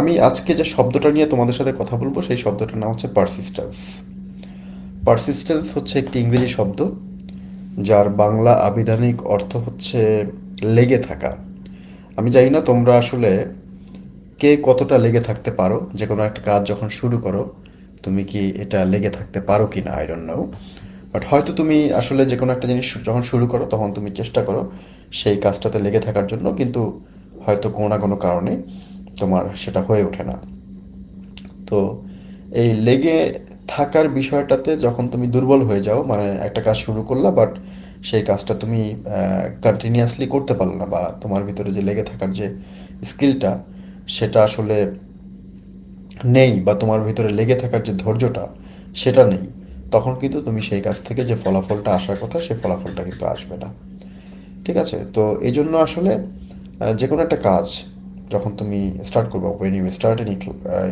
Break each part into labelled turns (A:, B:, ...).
A: আমি আজকে যে শব্দটা নিয়ে তোমাদের সাথে কথা বলব, সেই শব্দটার নাম হচ্ছে পারসিস্টেন্স পারসিস্টেন্স হচ্ছে একটি ইংরেজি শব্দ, যার বাংলা আবিধানিক অর্থ হচ্ছে লেগে থাকা। আমি জানি না তোমরা আসলে কে কতটা লেগে থাকতে পারো যে কোনো একটা কাজ যখন শুরু করো, তুমি কি এটা লেগে থাকতে পারো কি না আই ডোন্ট নো বাট হয়তো তুমি আসলে যে কোনো একটা জিনিস যখন শুরু করো, তখন তুমি চেষ্টা করো সেই কাজটাতে লেগে থাকার জন্য, কিন্তু হয়তো কোনো না কোনো কারণে। তোমার সেটা হয়ে ওঠে না। তো এই লেগে থাকার বিষয়টাতে যখন তুমি দুর্বল হয়ে যাও মানে একটা কাজ শুরু করলা বাট সেই কাজটা তুমি কন্টিনিউয়াসলি করতে পারল না, বা তোমার ভিতরে যে লেগে থাকার যে স্কিলটা সেটা আসলে নেই, বা তোমার ভিতরে লেগে থাকার যে ধৈর্যটা, সেটা নেই। তখন কিন্তু তুমি সেই কাজ থেকে যে ফলাফলটা আসার কথা, সেই ফলাফলটা কিন্তু আসবে না। ঠিক আছে? তো এই জন্য আসলে যে কোনো একটা কাজ যখন তুমি স্টার্ট করবে when you start any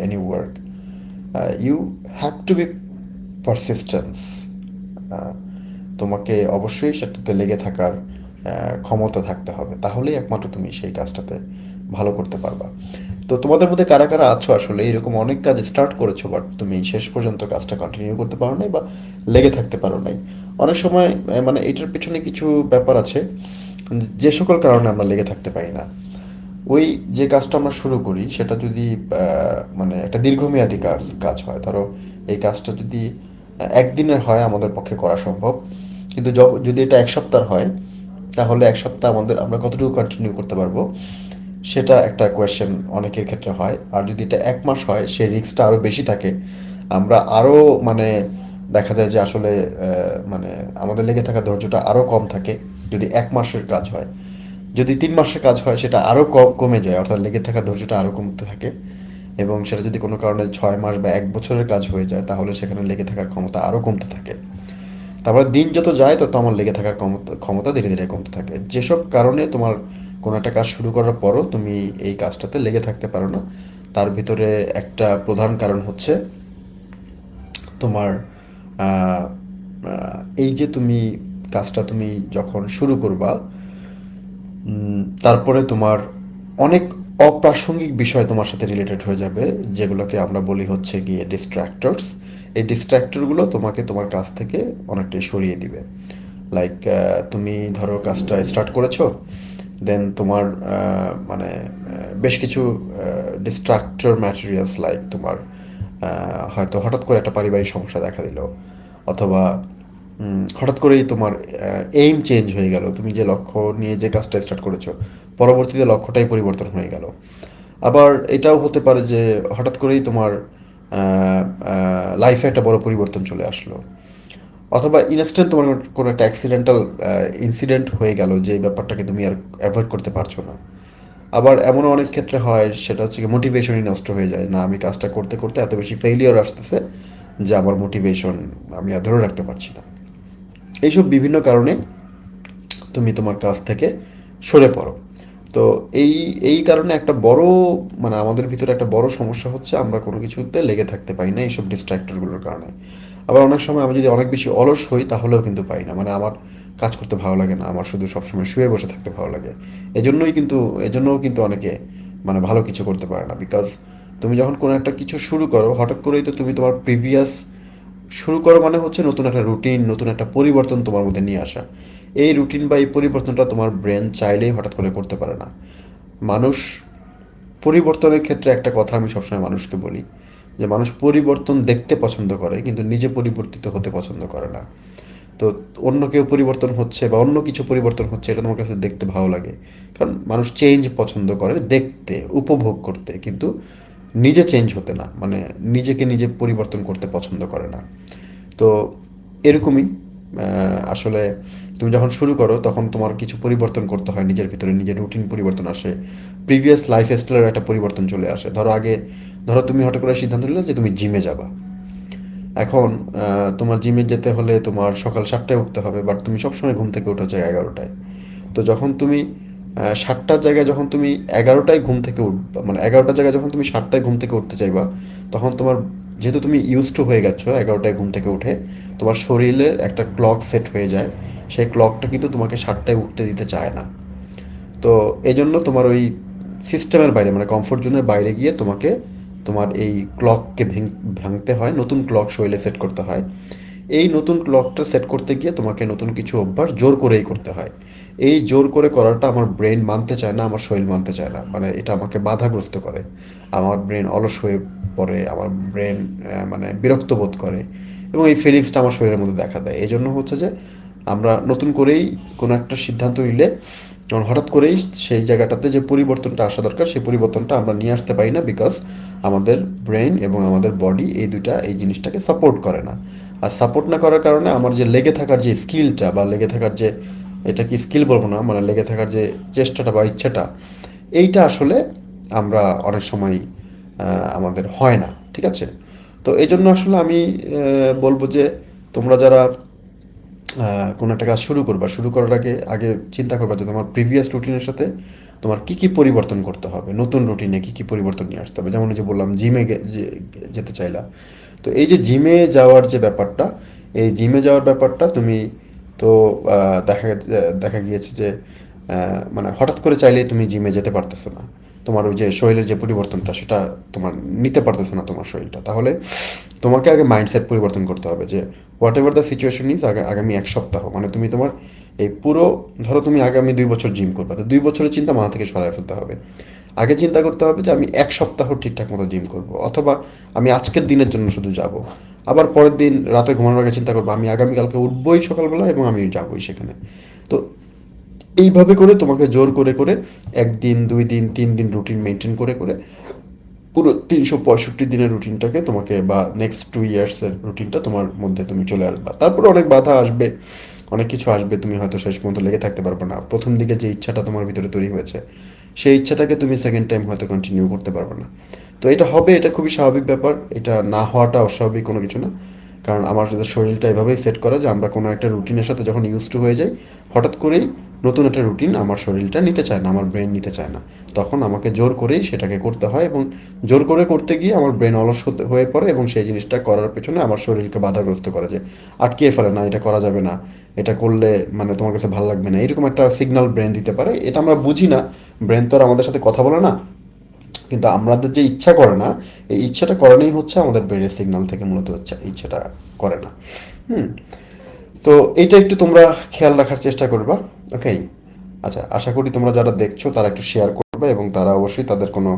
A: any work you have to be persistence তোমাকে অবশ্যই সেটাতে লেগে থাকার ক্ষমতা থাকতে হবে। তাহলেই একমাত্র তুমি সেই কাজটাতে ভালো করতে পারবা। তো তোমাদের মধ্যে কারা কারা আছো আসলে? এরকম অনেক কাজ স্টার্ট করেছ বাট তুমি শেষ পর্যন্ত কাজটা কন্টিনিউ করতে পারো নাই বা লেগে থাকতে পারো নাই। অনেক সময় মানে এটার পিছনে কিছু ব্যাপার আছে। যে সকল কারণে আমরা লেগে থাকতে পারি না। ওই যে কাজটা আমরা শুরু করি, সেটা যদি মানে একটা দীর্ঘমেয়াদী কাজ কাজ হয়। ধরো এই কাজটা যদি একদিনের হয় আমাদের পক্ষে করা সম্ভব। কিন্তু যদি এটা এক সপ্তাহ হয়, তাহলে এক সপ্তাহ আমাদের, আমরা কতটুকু কন্টিনিউ করতে পারব? সেটা একটা কোয়েশ্চেন অনেকের ক্ষেত্রে হয়। আর যদি এটা এক মাস হয়, সেই রিস্কটা আরও বেশি থাকে। আমরা আরও মানে দেখা যায় যে আসলে মানে আমাদের লেগে থাকা ধৈর্যটা আরও কম থাকে। যদি এক মাসের কাজ হয় যদি তিন মাসের কাজ হয়, সেটা আরও কমে যায়, অর্থাৎ লেগে থাকা ধৈর্যটা আরও কমতে থাকে। এবং সেটা যদি কোনো কারণে ছয় মাস বা এক বছরের কাজ হয়ে যায়, তাহলে সেখানে লেগে থাকার ক্ষমতা আরও কমতে থাকে। তারপরে দিন যত যায়, তত আমার লেগে থাকার ক্ষমতা ধীরে ধীরে কমতে থাকে। যেসব কারণে তোমার কোনো একটা কাজ শুরু করার পরও তুমি এই কাজটাতে লেগে থাকতে পারো না, তার ভিতরে একটা প্রধান কারণ হচ্ছে তোমার এই যে তুমি কাজটা তুমি যখন শুরু করবা তারপরে তোমার অনেক অপ্রাসঙ্গিক বিষয় তোমার সাথে রিলেটেড হয়ে যাবে, যেগুলোকে আমরা বলি হচ্ছে গিয়ে ডিস্ট্র্যাক্টরস এই ডিস্ট্র্যাক্টরগুলো তোমাকে তোমার কাজ থেকে অনেকটাই সরিয়ে দিবে। লাইক তুমি ধরো কাজটা স্টার্ট করেছ দেন তোমার মানে বেশ কিছু ডিস্ট্রাক্টর ম্যাটেরিয়ালস লাইক তোমার হয়তো হঠাৎ করে একটা পারিবারিক সমস্যা দেখা দিল, অথবা হঠাৎ করেই তোমার এইম চেঞ্জ হয়ে গেল। তুমি যে লক্ষ্য নিয়ে যে কাজটা স্টার্ট করেছ, পরবর্তীতে লক্ষ্যটাই পরিবর্তন হয়ে গেল। আবার এটাও হতে পারে যে হঠাৎ করেই তোমার লাইফে একটা বড় পরিবর্তন চলে আসলো। অথবা ইনস্ট্যান্ট তোমার কোনো একটা অ্যাক্সিডেন্টাল ইনসিডেন্ট হয়ে গেল যে ব্যাপারটাকে তুমি আর অ্যাভয়েড করতে পারছ না। আবার এমনও অনেক ক্ষেত্রে হয়, সেটা হচ্ছে কি মোটিভেশনই নষ্ট হয়ে যায়। না, আমি কাজটা করতে করতে এত বেশি ফেইলিওর আসতেছে যে আমার মোটিভেশন আমি আর ধরে রাখতে পারছি না। এইসব বিভিন্ন কারণে তুমি তোমার কাজ থেকে সরে পড়ো। তো এই এই কারণে একটা বড় মানে আমাদের ভিতরে একটা বড় সমস্যা হচ্ছে আমরা কোনো কিছুতে লেগে থাকতে পারি না এইসব ডিস্ট্র্যাক্টরগুলোর কারণে। আবার অনেক সময় আমি যদি অনেক বেশি অলস হই তাহলেও কিন্তু পাই না। মানে আমার কাজ করতে ভালো লাগে না, আমার শুধু সবসময় শুয়ে বসে থাকতে ভালো লাগে। এজন্যই কিন্তু, এজন্যও কিন্তু অনেকে মানে ভালো কিছু করতে পারে না। বিকজ তুমি যখন কোনো একটা কিছু শুরু করো, হঠাৎ করেই তো তুমি তোমার প্রিভিয়াস শুরু করা মানে হচ্ছে নতুন একটা রুটিন নতুন একটা পরিবর্তন তোমার মধ্যে নিয়ে আসা। এই রুটিন বা এই পরিবর্তনটা তোমার ব্রেন চাইলেই হঠাৎ করে করতে পারে না। মানুষ পরিবর্তনের ক্ষেত্রে একটা কথা আমি সবসময় মানুষকে বলি, যে মানুষ পরিবর্তন দেখতে পছন্দ করে, কিন্তু নিজে পরিবর্তিত হতে পছন্দ করে না। তো অন্য কেউ পরিবর্তন হচ্ছে বা অন্য কিছু পরিবর্তন হচ্ছে, এটা তোমার কাছে দেখতে ভালো লাগে। কারণ মানুষ চেঞ্জ পছন্দ করে দেখতে, উপভোগ করতে, কিন্তু নিজে চেঞ্জ হতে না মানে নিজেকে নিজে পরিবর্তন করতে পছন্দ করে না। তো এরকমই আসলে তুমি যখন শুরু করো, তখন তোমার কিছু পরিবর্তন করতে হয় নিজের ভিতরে, নিজের রুটিন পরিবর্তন আসে। প্রিভিয়াস লাইফ স্টাইলের একটা পরিবর্তন চলে আসে। ধরো আগে, ধরো তুমি হঠাৎ করে সিদ্ধান্ত নিলে যে তুমি জিমে যাবা। এখন তোমার জিমে যেতে হলে তোমার সকাল সাতটায় উঠতে হবে বাট তুমি সবসময় ঘুম থেকে উঠে হচ্ছে এগারোটায়। তো যখন তুমি সাতটার জায়গায় যখন তুমি এগারোটায় ঘুম থেকে উঠবা মানে এগারোটার জায়গায় যখন তুমি সাতটায় ঘুম থেকে উঠতে চাইবা, তখন তোমার, যেহেতু তুমি ইউজ টু হয়ে গেছো এগারোটায় ঘুম থেকে উঠে, তোমার শরীরের একটা ক্লক সেট হয়ে যায়। সেই ক্লকটা কিন্তু তোমাকে সাতটায় উঠতে দিতে চায় না। তো এই জন্য তোমার ওই সিস্টেমের বাইরে মানে কমফোর্ট জোনের বাইরে গিয়ে তোমাকে, তোমার এই ক্লককে ভাঙতে হয়, নতুন ক্লক শরীরে সেট করতে হয়। এই নতুন ক্লকটা সেট করতে গিয়ে তোমাকে নতুন কিছু অভ্যাস জোর করেই করতে হয়। এই জোর করে করাটা আমার ব্রেন মানতে চায় না, আমার শরীর মানতে চায় না। মানে এটা আমাকে বাধাগ্রস্ত করে। আমার ব্রেন অলস হয়ে পড়ে, আমার ব্রেন মানে বিরক্ত বোধ করে এবং এই ফিলিংসটা আমার শরীরের মধ্যে দেখা দেয়। এই জন্য হচ্ছে যে আমরা নতুন করেই কোনো একটা সিদ্ধান্ত নিলে যখন হঠাৎ করেই সেই জায়গাটাতে যে পরিবর্তনটা আসা দরকার, সেই পরিবর্তনটা আমরা নিয়ে আসতে পারি না বিকজ আমাদের ব্রেন এবং আমাদের বডি এই দুইটা, এই জিনিসটাকে সাপোর্ট করে না। আর সাপোর্ট না করার কারণে আমার যে লেগে থাকার যে স্কিলটা বা লেগে থাকার যে এটা কি স্কিল বলব না মানে লেগে থাকার যে চেষ্টাটা বা ইচ্ছাটা, এইটা আসলে আমরা অনেক সময় আমাদের হয় না, ঠিক আছে? তো এই জন্য আসলে আমি বলব যে তোমরা যারা কোনো একটা কাজ শুরু করবা, শুরু করার আগে আগে চিন্তা করবা যে তোমার প্রিভিয়াস রুটিনের সাথে তোমার কি কি পরিবর্তন করতে হবে, নতুন রুটিনে কি কি পরিবর্তন নিয়ে আসতে হবে। যেমন যে বললাম জিমে যেতে চাইলা। তো এই যে জিমে যাওয়ার যে ব্যাপারটা, এই জিমে যাওয়ার ব্যাপারটা তুমি তো দেখা দেখা গিয়েছে যে মানে হঠাৎ করে চাইলেই তুমি জিমে যেতে পারতেছো না। তোমার ওই যে শরীরের যে পরিবর্তনটা, সেটা তোমার নিতে পারতেছে না তোমার শরীরটা। তাহলে তোমাকে আগে মাইন্ডসেট পরিবর্তন করতে হবে যে whatever the situation is আগে, আগামী এক সপ্তাহ মানে তুমি তোমার এই পুরো, ধরো তুমি আগামী দুই বছর জিম করবে, তো দুই বছরের চিন্তা মাথা থেকে সরাই ফেলতে হবে। আগে চিন্তা করতে হবে যে আমি এক সপ্তাহ ঠিকঠাক মতো জিম করব, অথবা আমি আজকের দিনের জন্য শুধু যাব। আবার পরের দিন রাতে ঘুমানোর আগে চিন্তা করব, আমি আগামীকালকে উঠবই সকালবেলা এবং আমি যাবই সেখানে। তো এইভাবে করে তোমাকে জোর করে করে একদিন, দুই দিন, তিন দিন রুটিন মেনটেন করে করে পুরো তিনশো পঁয়ষট্টি দিনের রুটিনটাকে তোমাকে বা নেক্সট টু ইয়ার্সের রুটিনটা তোমার মধ্যে তুমি চলে আসবা। তারপরে অনেক বাধা আসবে, অনেক কিছু আসবে, তুমি হয়তো শেষ পর্যন্ত লেগে থাকতে পারবে না। প্রথম দিকে যে ইচ্ছাটা তোমার ভিতরে তৈরি হয়েছে সেই ইচ্ছাটাকে তুমি সেকেন্ড টাইম হয়তো কন্টিনিউ করতে পারবে না। তো এটা হবে, এটা খুবই স্বাভাবিক ব্যাপার, এটা না হওয়াটা অস্বাভাবিক কোনো কিছু না। কারণ আমার শরীরটা এভাবেই সেট করা যে আমরা কোনো একটা রুটিনের সাথে যখন ইউজ টু হয়ে যাই, হঠাৎ করেই নতুন একটা রুটিন আমার শরীরটা নিতে চায় না, আমার ব্রেন নিতে চায় না। তখন আমাকে জোর করেই সেটাকে করতে হয় এবং জোর করে করতে গিয়ে আমার ব্রেন অলস হয়ে পড়ে এবং সেই জিনিসটা করার পেছনে আমার শরীরকে বাধাগ্রস্ত করে যে আটকিয়ে ফেলে না, এটা করা যাবে না, এটা করলে মানে তোমার কাছে ভালো লাগবে না। এরকম একটা সিগনাল ব্রেন দিতে পারে। এটা আমরা বুঝি না। ব্রেন তো আর আমাদের সাথে কথা বলে না। কিন্তু আমাদের যে ইচ্ছা করে না, এই ইচ্ছাটা করানোই হচ্ছে আমাদের ব্রেনের সিগনাল থেকে মূলত হচ্ছে ইচ্ছাটা করে না। হুম? তো এইটা একটু তোমরা খেয়াল রাখার চেষ্টা করবা ওকে আচ্ছা আশা করি তোমরা যারা দেখছ তারা একটু শেয়ার করবে এবং তারা অবশ্যই তাদের কোনো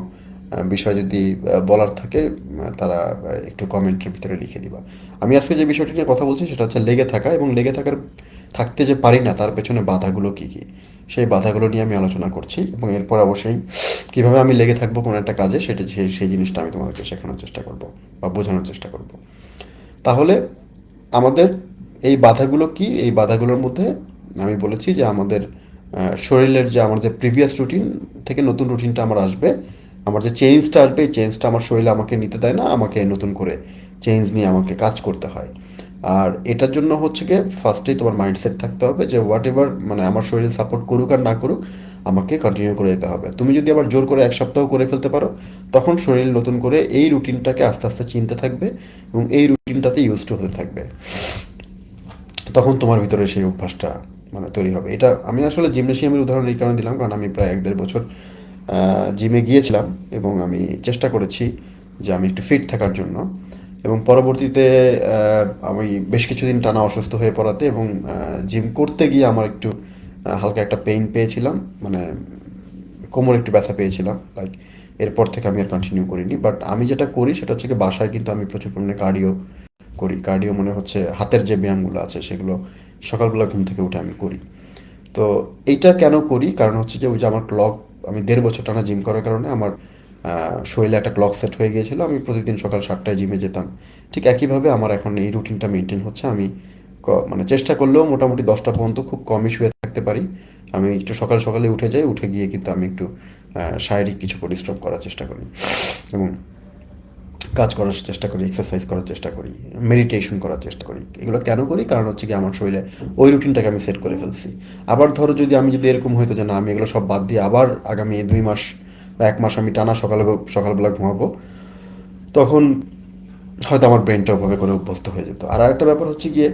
A: বিষয় যদি বলার থাকে তারা একটু কমেন্টের ভিতরে লিখে দিবা। আমি আজকে যে বিষয়টি নিয়ে কথা বলছি সেটা হচ্ছে লেগে থাকা এবং লেগে থাকার, থাকতে যে পারি না তার পেছনে বাধাগুলো কী কী? সেই বাধাগুলো নিয়ে আমি আলোচনা করছি এবং এরপর অবশ্যই কীভাবে আমি লেগে থাকব কোনো একটা কাজে সেটা সেই জিনিসটা আমি তোমাদেরকে শেখানোর চেষ্টা করব বা বোঝানোর চেষ্টা করব। তাহলে আমাদের এই বাধাগুলো কি? এই বাধাগুলোর মধ্যে আমি বলেছি যে আমাদের শরীরের যে আমার যে প্রিভিয়াস রুটিন থেকে নতুন রুটিনটা আমার আসবে, আমার যে চেঞ্জটা আসবে, এই চেঞ্জটা আমার শরীরে আমাকে নিতে দেয় না, আমাকে নতুন করে চেঞ্জ নিয়ে আমাকে কাজ করতে হয়। আর এটার জন্য হচ্ছে গিয়ে ফার্স্টেই তোমার মাইন্ডসেট থাকতে হবে যে হোয়াট এভার মানে আমার শরীরে সাপোর্ট করুক আর না করুক, আমাকে কন্টিনিউ করে যেতে হবে। তুমি যদি আবার জোর করে এক সপ্তাহ করে ফেলতে পারো, তখন শরীর নতুন করে এই রুটিনটাকে আস্তে আস্তে চিনতে থাকবে এবং এই রুটিনটাতে ইউজ টু হতে থাকবে। তখন তোমার ভিতরে সেই অভ্যাসটা মানে তৈরি হবে। এটা আমি আসলে জিমনেশিয়ামের উদাহরণ এই কারণে দিলাম, কারণ আমি প্রায় এক দেড় বছর জিমে গিয়েছিলাম এবং আমি চেষ্টা করেছি যে আমি একটু ফিট থাকার জন্য। এবং পরবর্তীতে আমি বেশ কিছুদিন টানা অসুস্থ হয়ে পড়াতে এবং জিম করতে গিয়ে আমার একটু হালকা একটা পেইন পেয়েছিলাম মানে কোমর একটু ব্যথা পেয়েছিলাম লাইক এরপর থেকে আমি আর কন্টিনিউ করিনি। বাট আমি যেটা করি সেটা হচ্ছে বাসায় কিন্তু আমি প্রচুর পরিমাণে কার্ডিও করি। কার্ডিও মানে হচ্ছে হাতের যে ব্যায়ামগুলো আছে সেগুলো সকালবেলা ঘুম থেকে উঠে আমি করি। তো এইটা কেন করি? কারণ হচ্ছে যে ওই যে আমার ক্লক আমি দেড় বছর টানা জিম করার কারণে আমার শরীরে একটা ক্লক সেট হয়ে গিয়েছিল, আমি প্রতিদিন সকাল সাতটায় জিমে যেতাম। ঠিক একইভাবে আমার এখন এই রুটিনটা মেনটেন হচ্ছে। আমি মানে চেষ্টা করলেও মোটামুটি দশটা পর্যন্ত খুব কমই শুয়ে থাকতে পারি। আমি একটু সকাল সকালে উঠে যাই, উঠে গিয়ে কিন্তু আমি একটু শারীরিক কিছু পরিশ্রম করার চেষ্টা করি এবং কাজ করার চেষ্টা করি এক্সারসাইজ করার চেষ্টা করি মেডিটেশন করার চেষ্টা করি। এগুলো কেন করি? কারণ হচ্ছে কি আমার শরীরে ওই রুটিনটাকে আমি সেট করে ফেলছি। আবার ধরো যদি আমি যদি এরকম হইতো যে না, আমি এগুলো সব বাদ দিয়ে আবার আগামী দুই মাস এক মাস আমি টানা সকালে সকালবেলা ঘুমাবো, তখন হয়তো আমার ব্রেনটা ওভাবে করে অভ্যস্ত হয়ে যেত। আর আরেকটা ব্যাপার হচ্ছে গিয়ে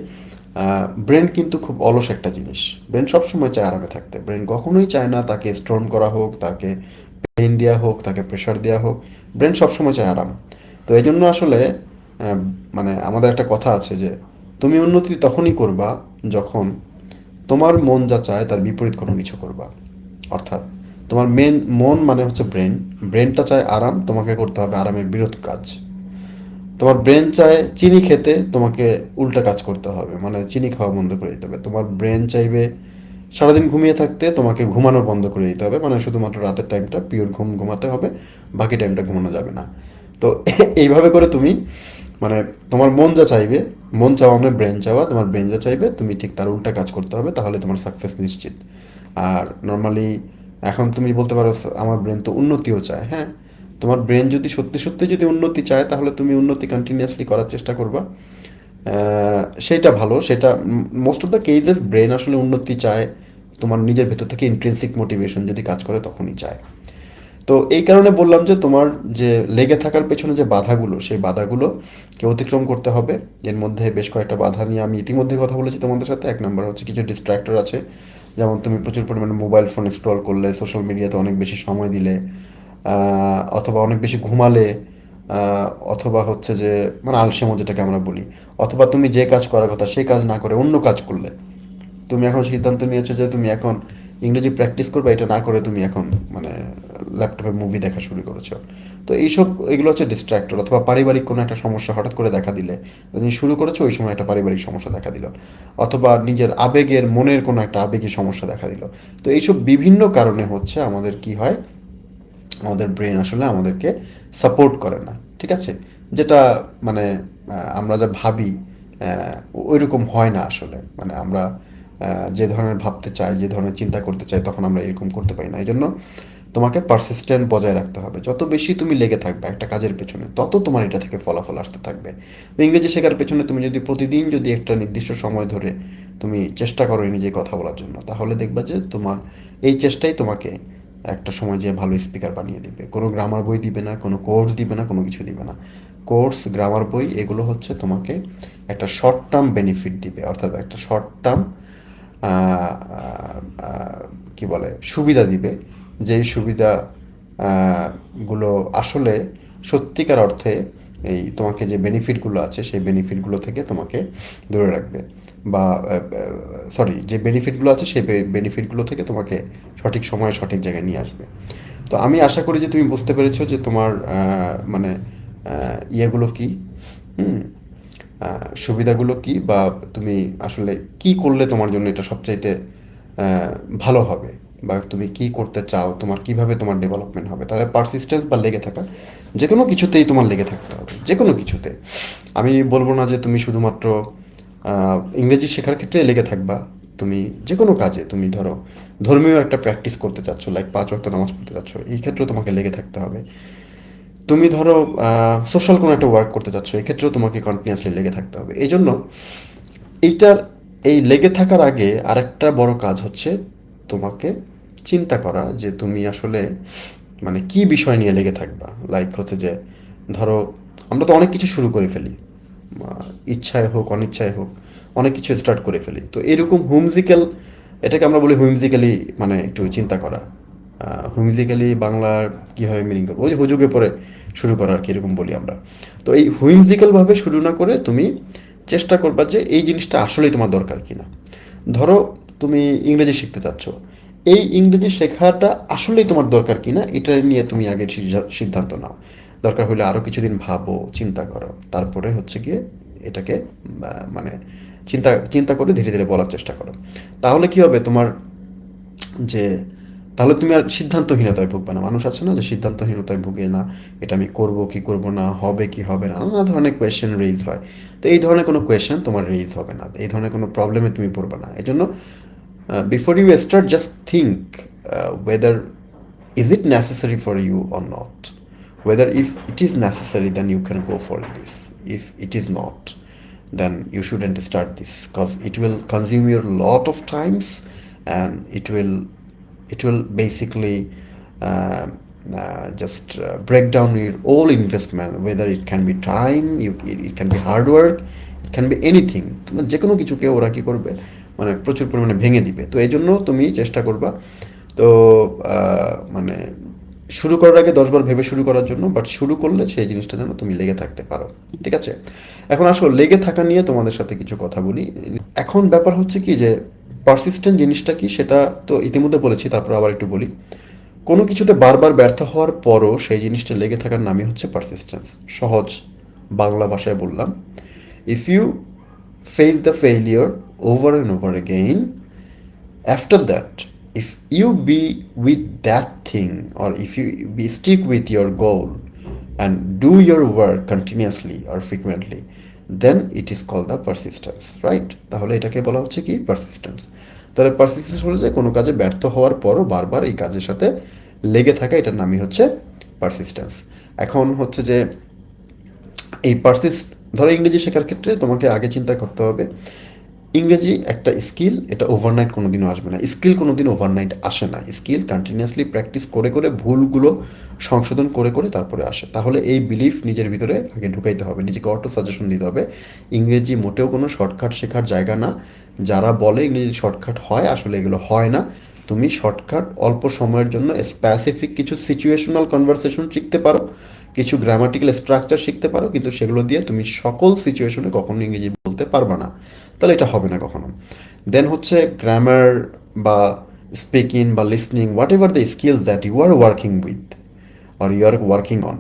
A: ব্রেন কিন্তু খুব অলস একটা জিনিস। ব্রেন সবসময় চায় আরামে থাকতে। ব্রেন কখনোই চায় না তাকে স্ট্রং করা হোক, তাকে পেন দেওয়া হোক, তাকে প্রেশার দেওয়া হোক। ব্রেন সবসময় চায় আরাম। তো এই জন্য আসলে মানে আমাদের একটা কথা আছে যে, তুমি উন্নতি তখনই করবা যখন তোমার মন যা চায় তার বিপরীত কোনো কিছু করবা। অর্থাৎ তোমার মেন মন মানে হচ্ছে ব্রেন ব্রেনটা চায় আরাম, তোমাকে করতে হবে আরামের বিরোধ কাজ। তোমার ব্রেন চায় চিনি খেতে, তোমাকে উল্টা কাজ করতে হবে। মানে চিনি খাওয়া বন্ধ করে দিতে হবে। তোমার ব্রেন চাইবে সারাদিন ঘুমিয়ে থাকতে, তোমাকে ঘুমানো বন্ধ করে দিতে হবে। মানে শুধুমাত্র রাতের টাইমটা পিওর ঘুম ঘুমাতে হবে, বাকি টাইমটা ঘুমানো যাবে না। তো এইভাবে করে তুমি মানে তোমার মন যা চাইবে, মন চাওয়া মানে ব্রেন চাওয়া। তোমার ব্রেন যা চাইবে, তুমি ঠিক তার উল্টা কাজ করতে হবে, তাহলে তোমার সাকসেস নিশ্চিত। আর নর্মালি এখন তুমি বলতে পারো, আমার ব্রেন তো উন্নতিও চায় হ্যাঁ? তোমার ব্রেন যদি সত্যি সত্যি যদি উন্নতি চায়, তাহলে তুমি উন্নতি কন্টিনিউয়াসলি করার চেষ্টা করবা। সেটা ভালো, সেটা most of the cases brain আসলে উন্নতি চায়, তোমার নিজের ভেতর থেকে ইন্ট্রেন্সিক মোটিভেশন যদি কাজ করে, তখনই চায়। তো এই কারণে বললাম যে, তোমার যে লেগে থাকার পেছনে যে বাধাগুলো, সেই বাধাগুলোকে অতিক্রম করতে হবে। এর মধ্যে বেশ কয়েকটা বাধা নিয়ে আমি ইতিমধ্যে কথা বলেছি তোমাদের সাথে। এক নম্বর হচ্ছে কিছু ডিস্ট্র্যাক্টর আছে যেমন তুমি প্রচুর পরিমাণে মোবাইল ফোন স্ক্রল করলে সোশ্যাল মিডিয়াতে অনেক বেশি সময় দিলে অথবা অনেক বেশি ঘুমালে অথবা হচ্ছে যে মানে আলসেমো যেটাকে আমরা বলি, অথবা তুমি যে কাজ করার কথা সেই কাজ না করে অন্য কাজ করলে। তুমি এখন সিদ্ধান্ত নিয়েছো যে তুমি এখন ইংরেজি প্র্যাকটিস করবে, এটা না করে তুমি এখন মানে ল্যাপটপে মুভি দেখা শুরু করেছ। তো এইসব, এগুলো হচ্ছে ডিস্ট্র্যাক্টর অথবা পারিবারিক কোনো একটা সমস্যা হঠাৎ করে দেখা দিলে, তুমি শুরু করেছ, ওই সময় একটা পারিবারিক সমস্যা দেখা দিল। অথবা নিজের আবেগের, মনের কোনো একটা আবেগের সমস্যা দেখা দিল। তো এইসব বিভিন্ন কারণে হচ্ছে আমাদের কি হয়, আমাদের ব্রেন আসলে আমাদেরকে সাপোর্ট করে না, ঠিক আছে? যেটা মানে আমরা যা ভাবি ওই রকম হয় না আসলে। মানে আমরা যে ধরনের ভাবতে চাই যে ধরনের চিন্তা করতে চাই তখন আমরা এরকম করতে পারি না। এই জন্য তোমাকে পারসিস্টেন্ট বজায় রাখতে হবে। যত বেশি তুমি লেগে থাকবে একটা কাজের পেছনে, তত তোমার এটা থেকে ফলাফল আসতে থাকবে। ইংরেজি শেখার পেছনে তুমি যদি প্রতিদিন যদি একটা নির্দিষ্ট সময় ধরে তুমি চেষ্টা করো নিজে কথা বলার জন্য, তাহলে দেখবা যে তোমার এই চেষ্টাই তোমাকে একটা সময় যে ভালো স্পিকার বানিয়ে দিবে। কোনো গ্রামার বই দিবে না, কোনো কোর্স দিবে না, কোনো কিছু দিবে না। কোর্স গ্রামার বই, এগুলো হচ্ছে তোমাকে একটা শর্ট টার্ম বেনিফিট দিবে। অর্থাৎ একটা শর্ট টার্ম কি বলে, সুবিধা দিবে। যেই সুবিধা গুলো আসলে সত্যিকার অর্থে এই তোমাকে যে বেনিফিটগুলো আছে, সেই বেনিফিটগুলো থেকে তোমাকে দূরে রাখবে। বা সরি যে বেনিফিটগুলো আছে, সেই বেনিফিটগুলো থেকে তোমাকে সঠিক সময়ে সঠিক জায়গায় নিয়ে আসবে। তো আমি আশা করি যে তুমি বুঝতে পেরেছ যে তোমার মানে ইয়েগুলো কি? হুম সুবিধাগুলো কি বা তুমি আসলে কি করলে তোমার জন্য এটা সবচাইতে ভালো হবে? বা তুমি কি করতে চাও? তোমার কীভাবে তোমার ডেভেলপমেন্ট হবে? তাহলে পারসিস্টেন্স বা লেগে থাকা যে কোনো কিছুতেই তোমার লেগে থাকতে হবে যে কোনো কিছুতে। আমি বলব না যে তুমি শুধুমাত্র ইংরেজি শেখার ক্ষেত্রে লেগে থাকবা। তুমি যে কোনো কাজে, তুমি ধরো, ধর্মীয় একটা প্র্যাকটিস করতে চাচ্ছ লাইক পাঁচ ওয়াক্ত নামাজ পড়তে চাচ্ছ, এই ক্ষেত্রেও তোমাকে লেগে থাকতে হবে। তুমি ধরো সোশ্যাল কোনো একটা ওয়ার্ক করতে চাচ্ছ, এক্ষেত্রেও তোমাকে কন্টিনিউয়াসলি লেগে থাকতে হবে। এই জন্য এইটার, এই লেগে থাকার আগে আরেকটা বড় কাজ হচ্ছে তোমাকে চিন্তা করা যে তুমি আসলে মানে কি বিষয় নিয়ে লেগে থাকবা। লাইক হচ্ছে যে, ধরো, আমরা তো অনেক কিছু শুরু করে ফেলি। ইচ্ছায় হোক, অনিচ্ছায় হোক, অনেক কিছু স্টার্ট করে ফেলি। তো এরকম হুমজিক্যাল এটাকে আমরা বলি হুইমজিক্যালি মানে একটু চিন্তা করা। হুইমজিক্যালি বাংলার কীভাবে মিনিং করব? ওই হুজুগে পরে শুরু করা আর কি এরকম বলি আমরা। তো এই হুইমজিক্যালভাবে শুরু না করে তুমি চেষ্টা করবা যে এই জিনিসটা আসলেই তোমার দরকার কিনা। ধরো তুমি ইংরেজি শিখতে চাচ্ছ। এই ইংরেজি শেখাটা আসলেই তোমার দরকার কিনা, এটা নিয়ে তুমি আগে সিদ্ধান্ত নাও। দরকার হলে আরও কিছুদিন ভাবো, চিন্তা করো। তারপরে হচ্ছে গিয়ে এটাকে মানে চিন্তা চিন্তা করে ধীরে ধীরে বলার চেষ্টা করো। তাহলে কি হবে তোমার যে তাহলে তুমি আর সিদ্ধান্তহীনতায় ভুগবে না। মানুষ আছে না যে সিদ্ধান্তহীনতায় ভুগে না, এটা আমি করব কি করব না, হবে কি হবে না, নানা ধরনের কোয়েশ্চেন রেইজ হয়। তো এই ধরনের কোনো কোয়েশ্চেন তোমার রেইজ হবে না। এই ধরনের কোনো প্রবলেমে তুমি পড়বে না। এই জন্য before you start just think whether is it necessary for you or not whether if it is necessary then you can go for this if it is not then you shouldn't start this because it will consume your lot of times and it will it will basically uh, uh, just uh, break down your all investment whether it can be time you, it, can be hard work it can be anything. যে কোনো কিছুকে ওরা কি করবে? মানে প্রচুর পরিমাণে ভেঙে দিবে। তো এই জন্য তুমি চেষ্টা করবা। তো মানে শুরু করার আগে দশবার ভেবে শুরু করার জন্য বাট শুরু করলে সেই জিনিসটা যেন তুমি লেগে থাকতে পারো। ঠিক আছে? এখন আসো লেগে থাকা নিয়ে তোমাদের সাথে কিছু কথা বলি। এখন ব্যাপার হচ্ছে কি যে পারসিস্টেন্ট জিনিসটা কি সেটা তো ইতিমধ্যে বলেছি, তারপর আবার একটু বলি। কোনো কিছুতে বারবার ব্যর্থ হওয়ার পরও সেই জিনিসটা লেগে থাকার নামই হচ্ছে পারসিস্টেন্স সহজ বাংলা ভাষায় বললাম। If you face the failure over and over again, after that, if you be with that thing or if you be stick with your goal and do your work continuously or frequently then it is call the persistence right তাহলে এটাকে বলা হচ্ছে কি? Persistence তাহলে persistence হলো যে কোনো কাজে ব্যর্থ হওয়ার পরও বারবার এই কাজের সাথে লেগে থাকা এটার নামই হচ্ছে পারসিস্টেন্স এখন হচ্ছে যে এই পারসিস্ট ধরো ইংরেজি শেখার ক্ষেত্রে তোমাকে আগে চিন্তা করতে হবে ইংরেজি একটা স্কিল, এটা ওভারনাইট কোনোদিনও আসবে না। স্কিল কোনোদিন ওভারনাইট আসে না। স্কিল কন্টিনিউয়াসলি প্র্যাকটিস করে করে ভুলগুলো সংশোধন করে করে তারপরে আসে। তাহলে এই বিলিফ নিজের ভিতরে আগে ঢুকাইতে হবে, নিজেকে অটো সাজেশন দিতে হবে। ইংরেজি মোটেও কোনো শর্টকাট শেখার জায়গা না। যারা বলে ইংরেজি শর্টকাট হয়, আসলে এগুলো হয় না। তুমি শর্টকাট অল্প সময়ের জন্য স্পেসিফিক কিছু সিচুয়েশনাল কনভারসেশন শিখতে পারো, কিছু গ্রামাটিক্যাল স্ট্রাকচার শিখতে পারো, কিন্তু সেগুলো দিয়ে তুমি সকল সিচুয়েশনে কখনো ইংরেজি বলতে পারবে না। তাহলে এটা হবে না কখনো। দেন হচ্ছে গ্রামার বা স্পিকিং বা listening whatever the skills that you are working with are you are working on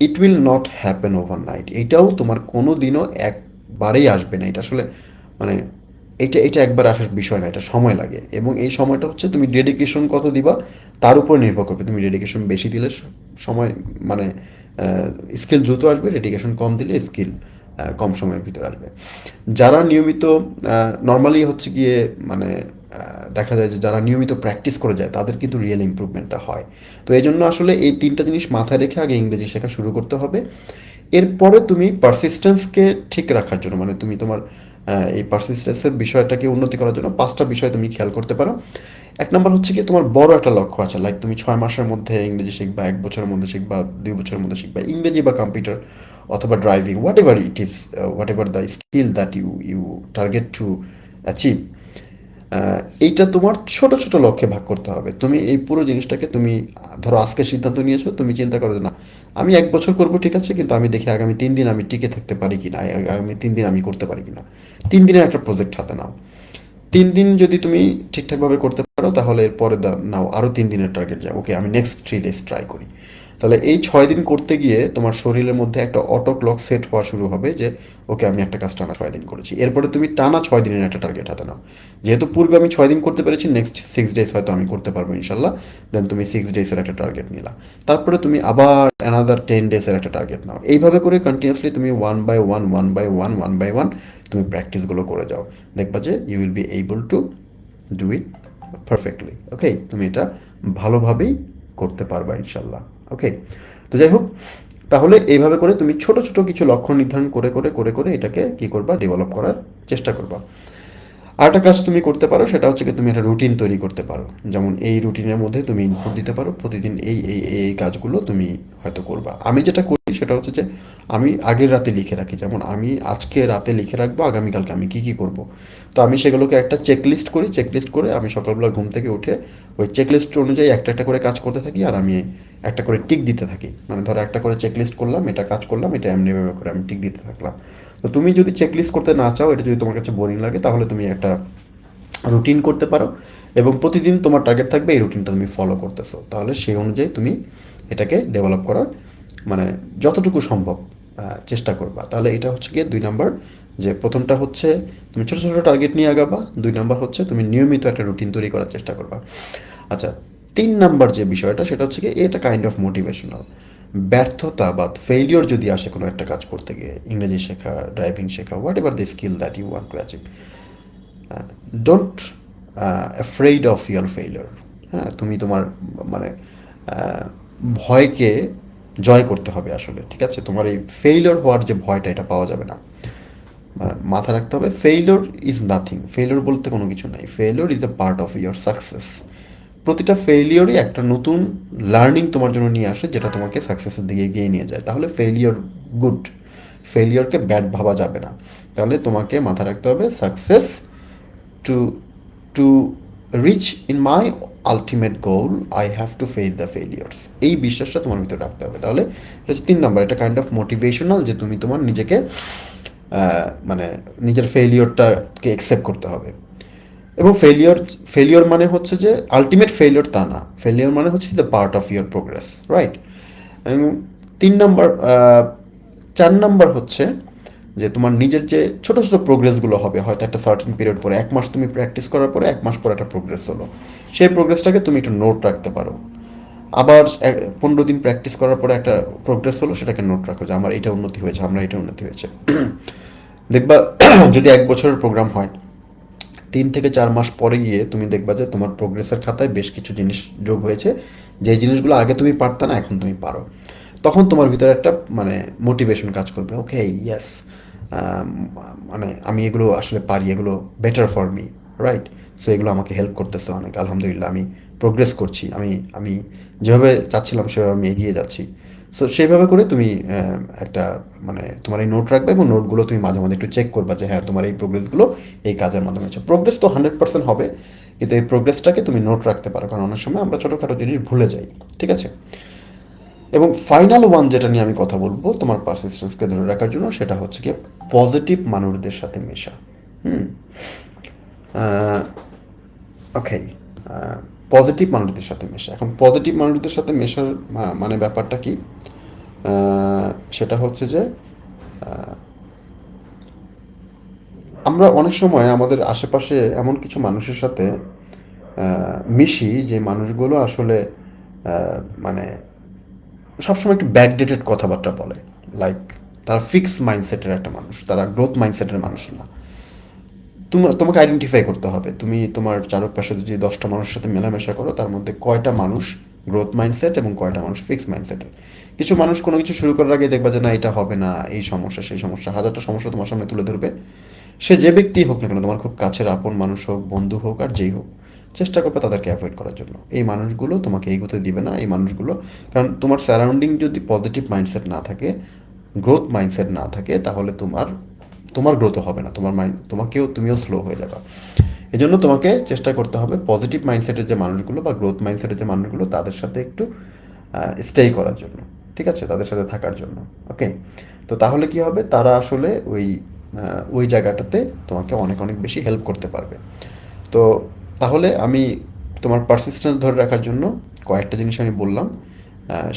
A: it will not happen overnight এটাও তোমার কোনো দিনও একবারেই আসবে না। এটা আসলে মানে এটা এটা একবার আসার বিষয় না, এটা সময় লাগে। এবং এই সময়টা হচ্ছে তুমি ডেডিকেশন কত দিবা, তার উপর নির্ভর করবে। তুমি ডেডিকেশন বেশি দিলে সময় মানে স্কিল দ্রুত আসবে। ডেডিকেশন কম দিলে স্কিল কম সময়ের ভিতরে আসবে। যারা নিয়মিত নর্মালি হচ্ছে গিয়ে মানে দেখা যায় যে যারা নিয়মিত প্র্যাকটিস করে যায়, তাদের কিন্তু রিয়েল ইমপ্রুভমেন্টটা হয়। তো এই জন্য আসলে এই তিনটা জিনিস মাথায় রেখে আগে ইংরেজি শেখা শুরু করতে হবে। এরপরে তুমি পারসিস্টেন্সকে ঠিক রাখার জন্য মানে তুমি তোমার এই পারসিস্টেন্সের বিষয়টাকে উন্নতি করার জন্য পাঁচটা বিষয় তুমি খেয়াল করতে পারো। এক নম্বর হচ্ছে কি, তোমার বড় একটা লক্ষ্য আছে লাইক তুমি ছয় মাসের মধ্যে ইংরেজি শিখবা, এক বছরের মধ্যে শিখবা, দুই বছরের মধ্যে শিখবা, ইংরেজি বা কম্পিউটার অথবা driving whatever it is whatever the skill that you you target to achieve এইটা তোমার ছোট ছোট লক্ষ্যে ভাগ করতে হবে। তুমি এই পুরো জিনিসটাকে তুমি, ধরো আজকে সিদ্ধান্ত নিয়েছো, তুমি চিন্তা করো যে না, আমি এক বছর করব, ঠিক আছে, কিন্তু আমি দেখি আগামী তিন দিন আমি টিকে থাকতে পারি কি না আগামী তিন দিন আমি করতে পারি কিনা। তিন দিনের একটা প্রজেক্ট হাতে নাও। তিন দিন যদি তুমি ঠিকঠাকভাবে করতে পারো, তাহলে এরপরে নাও আরও তিন দিনের টার্গেট যাও। ওকে আমি নেক্সট থ্রি ডেজ ট্রাই করি। তাহলে এই ছয় দিন করতে গিয়ে তোমার শরীরের মধ্যে একটা অটো ক্লক সেট হওয়া শুরু হবে যে, ওকে, আমি একটা কাজ টানা ছয় দিন করেছি। এরপরে তুমি টানা ছয় দিনের একটা টার্গেট হাতে নাও। যেহেতু পূর্বে আমি ছয় দিন করতে পেরেছি নেক্সট সিক্স ডেজ হয়তো আমি করতে পারব ইনশাল্লাহ। দেন তুমি সিক্স ডেজের একটা টার্গেট নিলা। তারপরে তুমি আবার অ্যানাদার টেন ডেজের একটা টার্গেট নাও। এইভাবে করে কন্টিনিউসলি তুমি one by one one by one one by one তুমি প্র্যাকটিসগুলো করে যাও। দেখবা যে you will be able to do it perfectly okay তুমি এটা ভালোভাবেই করতে পারবা ইনশাল্লাহ। ওকে তো যাই হোক তাহলে এইভাবে করে তুমি ছোট ছোট কিছু লক্ষ্য নির্ধারণ করে করে করে করে এটাকে কি করবা? ডেভেলপ করার চেষ্টা করবা। আরেকটা কাজ তুমি করতে পারো, সেটা হচ্ছে কি তুমি একটা রুটিন তৈরি করতে পারো। যেমন এই রুটিনের মধ্যে তুমি ইনপুট দিতে পারো, প্রতিদিন এই এই এই কাজগুলো তুমি হয়তো করবা। আমি যেটা করি সেটা হচ্ছে যে, আমি আগের রাতে লিখে রাখি। যেমন আমি আজকে রাতে লিখে রাখব, আগামীকালকে আমি কি কি করব? তো আমি সেগুলোকে একটা চেকলিস্ট করি চেকলিস্ট করে আমি সকালবেলা ঘুম থেকে উঠে ওই চেকলিস্ট অনুযায়ী একটা একটা করে কাজ করতে থাকি আর আমি একটা করে টিক দিতে থাকি। মানে ধরো একটা করে চেকলিস্ট করলাম, এটা কাজ করলাম, এটা এমনি এভাবে করে আমি টিক দিতে থাকলাম। তো তুমি যদি চেকলিস্ট করতে না চাও, এটা যদি তোমার কাছে বোরিং লাগে, তাহলে তুমি একটা রুটিন করতে পারো এবং প্রতিদিন তোমার টার্গেট থাকবে এই রুটিনটা তুমি ফলো করতেছো। তাহলে সেই অনুযায়ী তুমি এটাকে ডেভেলপ করার মানে যতটুকু সম্ভব চেষ্টা করবা। তাহলে এটা হচ্ছে গিয়ে দুই নাম্বার যে প্রথমটা হচ্ছে তুমি ছোটো ছোটো টার্গেট নিয়ে আগাবা, দুই নাম্বার হচ্ছে তুমি নিয়মিত একটা রুটিন তৈরি করার চেষ্টা করবা। আচ্ছা তিন নাম্বার যে বিষয়টা, সেটা হচ্ছে কি এটা কাইন্ড অফ মোটিভেশনাল ব্যর্থতা বা ফেইলিওর যদি আসে কোনো একটা কাজ করতে গিয়ে, ইংরেজি শেখা ড্রাইভিং শেখা whatever the skill that you want to achieve don't afraid of your failure হ্যাঁ তুমি তোমার মানে ভয়কে জয় করতে হবে আসলে, ঠিক আছে? তোমার এই ফেইলিওর হওয়ার যে ভয়টা, এটা পাওয়া যাবে না। মানে মাথা রাখতে হবে ফেইলিওর ইজ নাথিং ফেইলিওর বলতে কোনো কিছু নাই। Failure is a part of your success প্রতিটা ফেইলিওরই একটা নতুন লার্নিং তোমার জন্য নিয়ে আসে, যেটা তোমাকে সাকসেসের দিকে এগিয়ে নিয়ে যায়। তাহলে ফেইলিওর গুড ফেইলিওরকে ব্যাড ভাবা যাবে না। তাহলে তোমাকে মাথা রাখতে হবে success to to reach in my ultimate goal I have to face the failures এই বিশ্বাসটা তোমার ভিতরে রাখতে হবে। তাহলে এটা হচ্ছে তিন নম্বর, এটা কাইন্ড অফ মোটিভেশনাল যে তুমি তোমার নিজেকে মানে নিজের ফেলিওরটাকে অ্যাকসেপ্ট করতে হবে। এবং ফেলিওর ফেলিওর মানে হচ্ছে যে আলটিমেট ফেলিওর তা না। ফেলিওর মানে হচ্ছে the part of your progress right এবং তিন নম্বর চার নম্বর হচ্ছে যে তোমার নিজের যে ছোটো ছোটো প্রোগ্রেসগুলো হবে, হয়তো একটা সার্টেন পিরিয়ড পরে, এক মাস তুমি প্র্যাকটিস করার পরে এক মাস পরে একটা প্রোগ্রেস হলো। সেই প্রোগ্রেসটাকে তুমি একটু নোট রাখতে পারো। আবার পনেরো দিন প্র্যাকটিস করার পরে একটা প্রোগ্রেস হলো, সেটাকে নোট রাখো যে আমার এটা উন্নতি হয়েছে, আমরা এটা উন্নতি হয়েছে। দেখবা, যদি এক বছরের প্রোগ্রাম হয় তিন থেকে চার মাস পরে গিয়ে তুমি দেখবা যে তোমার প্রোগ্রেসের খাতায় বেশ কিছু জিনিস যোগ হয়েছে। যে জিনিসগুলো আগে তুমি পারতে না, এখন তুমি পারো। তখন তোমার ভিতরে একটা মানে মোটিভেশন কাজ করবে। ওকে ইয়েস মানে আমি এগুলো আসলে পারি, এগুলো better for me right so এগুলো আমাকে হেল্প করতেছে অনেক। আলহামদুলিল্লাহ, আমি প্রোগ্রেস করছি। আমি আমি যেভাবে চাচ্ছিলাম, সেভাবে আমি এগিয়ে যাচ্ছি। সো সেইভাবে করে তুমি একটা মানে তোমার এই নোট রাখবে এবং নোটগুলো তুমি মাঝে মাঝে একটু চেক করবা যে হ্যাঁ তোমার এই প্রোগ্রেসগুলো এই কাজের মাধ্যমে হচ্ছে। প্রোগ্রেস তো হান্ড্রেড পার্সেন্ট হবে, কিন্তু এই প্রোগ্রেসটাকে তুমি নোট রাখতে পারো, কারণ অনেক সময় আমরা ছোটোখাটো জিনিস ভুলে যাই, ঠিক আছে? এবং ফাইনাল ওয়ান যেটা নিয়ে আমি কথা বলব, তোমার পারসিস্টেন্সকে ধরে রাখার জন্য সেটা হচ্ছে কি পজিটিভ মানুষদের সাথে মেশা। হুম? ওকে পজিটিভ মানুষদের সাথে মেশা। এখন পজিটিভ মানুষদের সাথে মেশার মানে ব্যাপারটা কি? সেটা হচ্ছে যে আমরা অনেক সময় আমাদের আশেপাশে এমন কিছু মানুষের সাথে মিশি যে মানুষগুলো আসলে মানে সবসময় একটু ব্যাকডেটেড কথাবার্তা বলে। লাইক তারা ফিক্স মাইন্ডসেটের একটা মানুষ, তারা গ্রোথ মাইন্ডসেটের মানুষ না। তোমার, তোমাকে আইডেন্টিফাই করতে হবে। তুমি তোমার চারপাশে যদি দশটা মানুষের সাথে মেলামেশা করো, তার মধ্যে কয়টা মানুষ গ্রোথ মাইন্ডসেট এবং কয়টা মানুষ ফিক্স মাইন্ডসেটের কিছু মানুষ কোনো কিছু শুরু করার আগে দেখবা যে, না, এটা হবে না, এই সমস্যা, সেই সমস্যা। হাজারটা সমস্যা তোমার সামনে তুলে ধরবে। সে যে ব্যক্তি হোক না কেন, তোমার খুব কাছের আপন মানুষ হোক, বন্ধু হোক, আর যেই হোক, চেষ্টা করবে তাদেরকে অ্যাভয়েড করার জন্য। এই মানুষগুলো তোমাকে এগোতে দিবে না, এই মানুষগুলো, কারণ তোমার সারাউন্ডিং যদি পজিটিভ মাইন্ডসেট না থাকে গ্রোথ মাইন্ডসেট না থাকে, তাহলে তোমার তোমার গ্রোথও হবে না, তোমার মাইন্ড তোমাকেও, তুমিও স্লো হয়ে যাবে। এই জন্য তোমাকে চেষ্টা করতে হবে পজিটিভ মাইন্ডসেটের যে মানুষগুলো বা গ্রোথ মাইন্ডসেটের যে মানুষগুলো, তাদের সাথে একটু স্টে করার জন্য, ঠিক আছে? তাদের সাথে থাকার জন্য ওকে তো তাহলে কি হবে? তারা আসলে ওই ওই জায়গাটাতে তোমাকে অনেক অনেক বেশি হেল্প করতে পারবে। তো তাহলে আমি তোমার পারসিস্টেন্স ধরে রাখার জন্য কয়েকটা জিনিস আমি বললাম।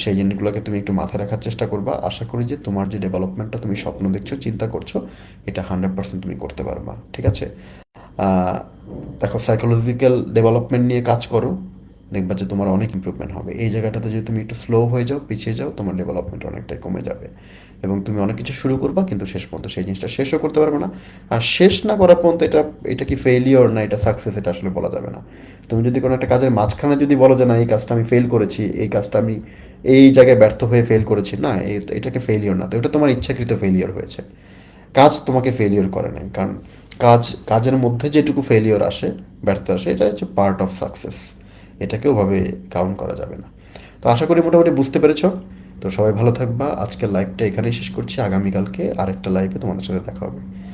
A: সেই জিনিসগুলোকে তুমি একটু মাথায় রাখার চেষ্টা করবা। আশা করি যে তোমার যে ডেভেলপমেন্টটা তুমি স্বপ্ন দেখছ, চিন্তা করছ, এটা হান্ড্রেড পার্সেন্ট তুমি করতে পারবা, ঠিক আছে? দেখো সাইকোলজিক্যাল ডেভেলপমেন্ট নিয়ে কাজ করো। দেখবা যে তোমার অনেক ইমপ্রুভমেন্ট হবে। এই জায়গাটাতে যদি তুমি একটু স্লো হয়ে যাও, পিছিয়ে যাও, তোমার ডেভেলপমেন্ট অনেকটাই কমে যাবে। এবং তুমি অনেক কিছু শুরু করবা, কিন্তু শেষ পর্যন্ত সেই জিনিসটা শেষও করতে পারবে না। আর শেষ না করা পর্যন্ত এটা এটা কি ফেলিওর না এটা সাকসেস এটা আসলে বলা যাবে না। তুমি যদি কোনো একটা কাজের মাঝখানে যদি বলো যে, না, এই কাজটা আমি ফেল করেছি, এই কাজটা আমি এই জায়গায় ব্যর্থ হয়ে ফেল করেছি। না এটাকে ফেলিওর না। তো এটা তোমার ইচ্ছাকৃত ফেলিওর হয়েছে। কাজ তোমাকে ফেলিওর করে নাই। কারণ কাজ, কাজের মধ্যে যেটুকু ফেলিওর আসে, ব্যর্থ আসে, এটা হচ্ছে পার্ট অফ সাকসেস এটাকে ওভাবে কাউন্ট করা যাবে না। তো আশা করি মোটামুটি বুঝতে পেরেছ। তো সবাই ভালো থাকবা। আজকের লাইভটা এখানেই শেষ করছি। আগামীকালকে আরেকটা লাইভে তোমাদের সাথে দেখা হবে।